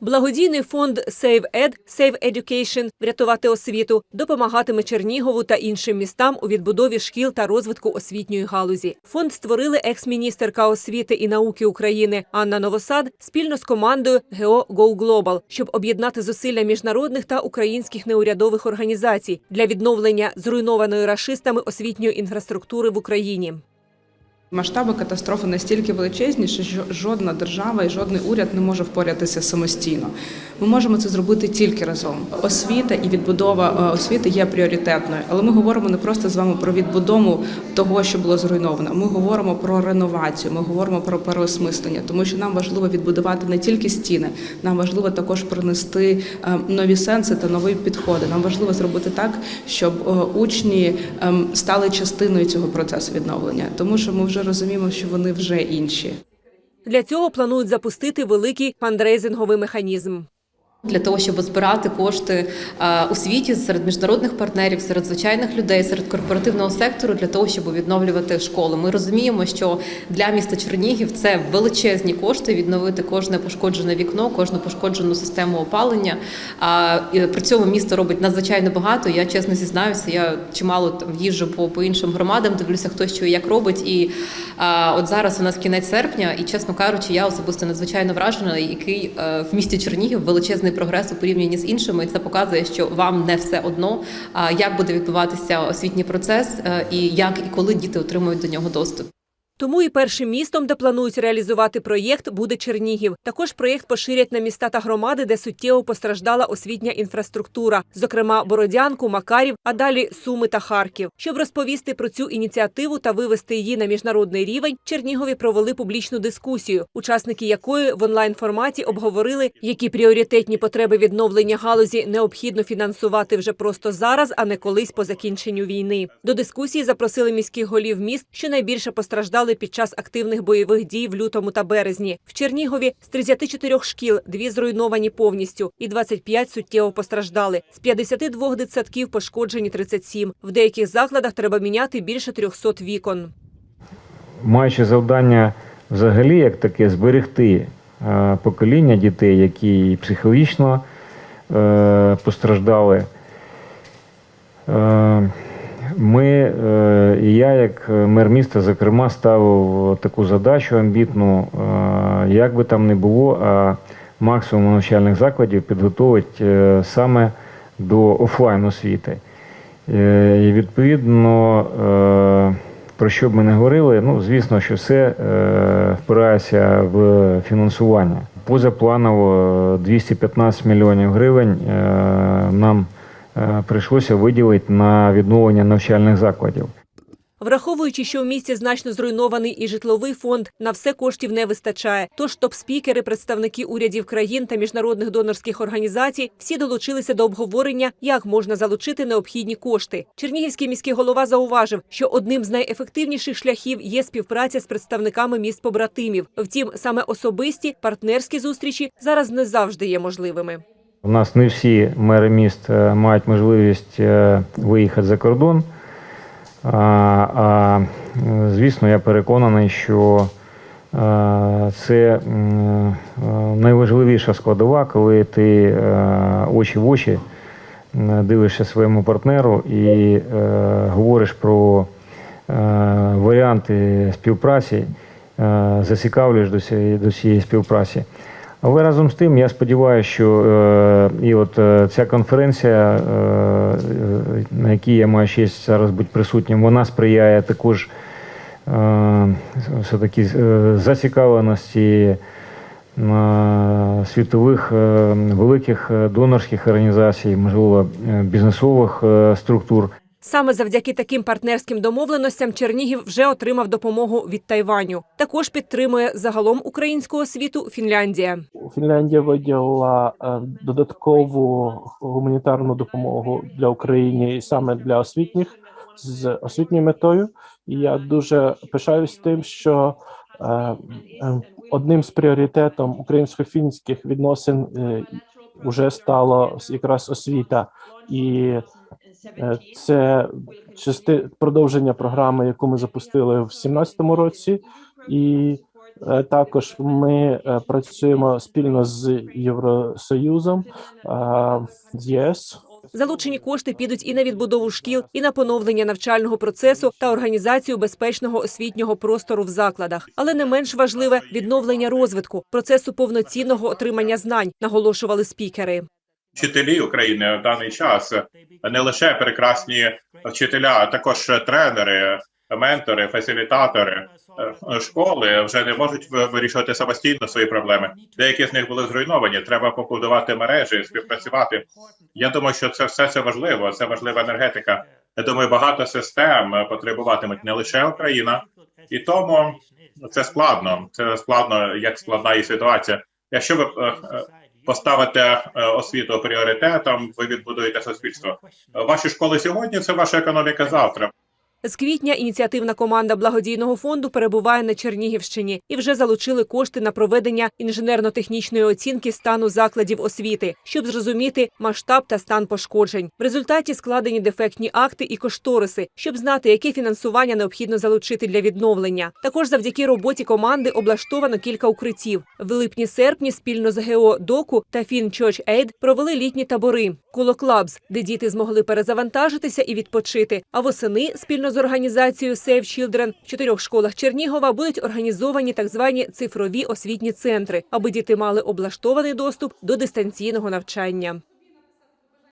Благодійний фонд Save Ed, Save Education врятувати освіту допомагатиме Чернігову та іншим містам у відбудові шкіл та розвитку освітньої галузі. Фонд створили екс-міністерка освіти і науки України Анна Новосад спільно з командою ГЕО Go Global, щоб об'єднати зусилля міжнародних та українських неурядових організацій для відновлення зруйнованої рашистами освітньої інфраструктури в Україні. Масштаби катастрофи настільки величезні, що жодна держава і жодний уряд не може впоратися самостійно. Ми можемо це зробити тільки разом. Освіта і відбудова е, освіти є пріоритетною, але ми говоримо не просто з вами про відбудову того, що було зруйновано. Ми говоримо про реновацію, ми говоримо про переосмислення, тому що нам важливо відбудувати не тільки стіни, нам важливо також принести е, нові сенси та нові підходи. Нам важливо зробити так, щоб е, учні ем, стали частиною цього процесу відновлення, тому що ми вже розуміємо, що вони вже інші. Для цього планують запустити великий фандрейзинговий механізм. Для того щоб збирати кошти е, у світі серед міжнародних партнерів, серед звичайних людей, серед корпоративного сектору, для того, щоб відновлювати школи. Ми розуміємо, що для міста Чернігів це величезні кошти відновити кожне пошкоджене вікно, кожну пошкоджену систему опалення. А при цьому місто робить надзвичайно багато. Я чесно зізнаюся, я чимало там їжджу по, по іншим громадам, дивлюся, хто що і як робить. І а, от зараз у нас кінець серпня, і чесно кажучи, я особисто надзвичайно вражена, який е, в місті Чернігів величезний прогрес у порівнянні з іншими. І це показує, що вам не все одно, а як буде відбуватися освітній процес, е, і як і коли діти отримують до нього доступ. Тому і першим містом, де планують реалізувати проєкт, буде Чернігів. Також проєкт поширять на міста та громади, де суттєво постраждала освітня інфраструктура, зокрема Бородянку, Макарів, а далі Суми та Харків. Щоб розповісти про цю ініціативу та вивести її на міжнародний рівень, Чернігові провели публічну дискусію, учасники якої в онлайн форматі обговорили, які пріоритетні потреби відновлення галузі необхідно фінансувати вже просто зараз, а не колись по закінченню війни. До дискусії запросили міських голів міст, що найбільше постраждали під час активних бойових дій в лютому та березні. В Чернігові з 34 шкіл дві зруйновані повністю, і 25 суттєво постраждали. З 52 дитсадків пошкоджені 37. В деяких закладах треба міняти більше 300 вікон. маючи завдання взагалі як таке зберегти е, покоління дітей, які психологічно е, постраждали. Е, Ми, е, і я, як мер міста, зокрема, ставив таку задачу амбітну, е, як би там не було, а максимум навчальних закладів підготовить е, саме до офлайн освіти. Е, І відповідно, е, про що б ми не говорили, ну звісно, що все е, впирається в фінансування. Позапланово 215 мільйонів гривень е, нам е, прийшлося виділити на відновлення навчальних закладів. Враховуючи, що в місті значно зруйнований і житловий фонд, на все коштів не вистачає. Тож топ-спікери, представники урядів країн та міжнародних донорських організацій всі долучилися до обговорення, як можна залучити необхідні кошти. Чернігівський міський голова зауважив, що одним з найефективніших шляхів є співпраця з представниками міст побратимів. Втім, саме особисті партнерські зустрічі зараз не завжди є можливими. У нас не всі мери міст е, мають можливість е, виїхати за кордон. А, звісно, я переконаний, що е, це найважливіша складова, коли ти очі в очі дивишся своєму партнеру і говориш про варіанти співпраці, зацікавлюєш до цієї співпраці. Але разом з тим, я сподіваюся, що е, і от е, ця конференція, е, на якій я маю честь зараз бути присутнім, вона сприяє також е, все-таки е, зацікавленості е, світових е, великих е, донорських організацій, можливо, е, бізнесових е, структур. Саме завдяки таким партнерським домовленостям Чернігів вже отримав допомогу від Тайваню. Також підтримує загалом українську освіту Фінляндія. Фінляндія виділила е, додаткову гуманітарну допомогу для України і саме для освітніх з освітньою метою. І я дуже пишаюсь тим, що е, е, одним з пріоритетом українсько-фінських відносин вже стало якраз освіта, і це части продовження програми, яку ми запустили в 2017 році, і Е, Також ми е, працюємо спільно з Євросоюзом, е, з ЄС. Залучені кошти підуть і на відбудову шкіл, і на поновлення навчального процесу та організацію безпечного освітнього простору в закладах. Але не менш важливе відновлення розвитку, процесу повноцінного отримання знань, наголошували спікери. Вчителі України в даний час не лише прекрасні вчителя, а також тренери, ментори, фасилітатори е, школи вже не можуть вирішувати самостійно свої проблеми. Деякі з них були зруйновані. Треба побудувати мережі, співпрацювати. Я думаю, що це все це важливо. Це важлива енергетика. Я думаю, багато систем потребуватимуть не лише Україна, і тому це складно. Це складно, як складна і ситуація. Якщо ви е, е, поставите е, освіту пріоритетом, ви відбудуєте суспільство. Ваші школи сьогодні це ваша економіка завтра. З квітня ініціативна команда благодійного фонду перебуває на Чернігівщині і вже залучили кошти на проведення інженерно-технічної оцінки стану закладів освіти, щоб зрозуміти масштаб та стан пошкоджень. В результаті складені дефектні акти і кошториси, щоб знати, яке фінансування необхідно залучити для відновлення. Також завдяки роботі команди облаштовано кілька укриттів. В липні-серпні спільно з ГЕО Доку та Church Aid провели літні табори Коло Клабс, де діти змогли перезавантажитися і відпочити. А восени спільно з організацією Save Children в чотирьох школах Чернігова будуть організовані так звані цифрові освітні центри, аби діти мали облаштований доступ до дистанційного навчання.